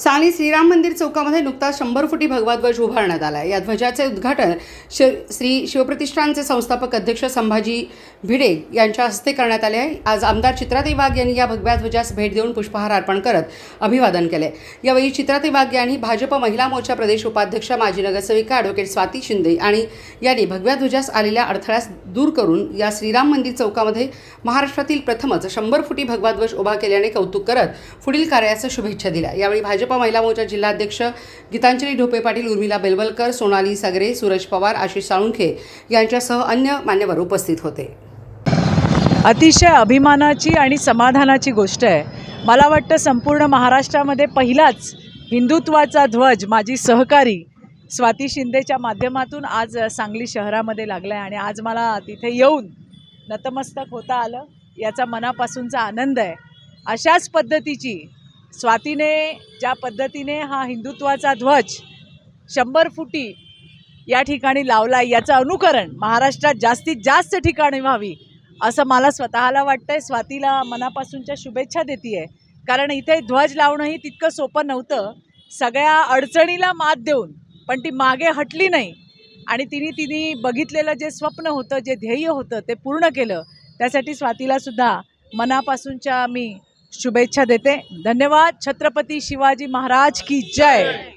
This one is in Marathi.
सांगली श्रीराम मंदिर चौकामध्ये नुकताच शंभर फुटी भगवा ध्वज उभारण्यात आला या ध्वजाचे उद्घाटन श श्री शिवप्रतिष्ठानचे संस्थापक अध्यक्ष संभाजी भिडे यांच्या हस्ते करण्यात आले आहे. आज आमदार चित्राताई वाघ यांनी या भगव्या ध्वजास भेट देऊन पुष्पहार अर्पण करत अभिवादन केले. यावेळी चित्राताई वाघ यांनी भाजप महिला मोर्चा प्रदेश उपाध्यक्ष माजी नगरसेविका ॲडव्होकेट स्वाती शिंदे आणि यांनी भगव्या ध्वजास आलेल्या अडथळ्यास दूर करून या श्रीराम मंदिर चौकामध्ये महाराष्ट्रातील प्रथमच शंभर फुटी भगवा ध्वज उभा केल्याने कौतुक करत पुढील कार्याच्या शुभेच्छा दिल्या. यावेळी भाजप महिला मोर्चा जिल्हाध्यक्ष गीतांजली ढोपे पाटील उर्मिला बेलवलकर सोनाली सगरे सूरज पवार आशिष साळुंखे यांच्यासह अन्य मान्यवर उपस्थित होते. अतिशय अभिमानाची आणि समाधानाची गोष्ट आहे. मला वाटतं संपूर्ण महाराष्ट्रामध्ये पहिलाच हिंदुत्वाचा ध्वज माझी सहकारी स्वाती शिंदेच्या माध्यमातून आज सांगली शहरामध्ये लागला आहे आणि आज मला तिथे येऊन नतमस्तक होता आलं. याचा मनापासूनचा आनंद आहे. अशाच पद्धतीची स्वातीने ज्या पद्धतीने हा हिंदुत्वाचा ध्वज शंभर फुटी या ठिकाणी लावला याचं अनुकरण महाराष्ट्रात जास्तीत जास्त ठिकाणी व्हावी असं मला स्वतःला वाटतं आहे स्वातीला मनापासूनच्या शुभेच्छा देते आहे कारण इथे ध्वज लावणंही तितकं सोपं नव्हतं. सगळ्या अडचणीला मात देऊन पण ती मागे हटली नाही. आणि तिने तिने बघितलेलं जे स्वप्न होतं जे ध्येय होतं ते पूर्ण केलं. त्यासाठी स्वातीलासुद्धा मनापासूनच्या मी शुभेच्छा देते। धन्यवाद छत्रपती शिवाजी महाराज की जय।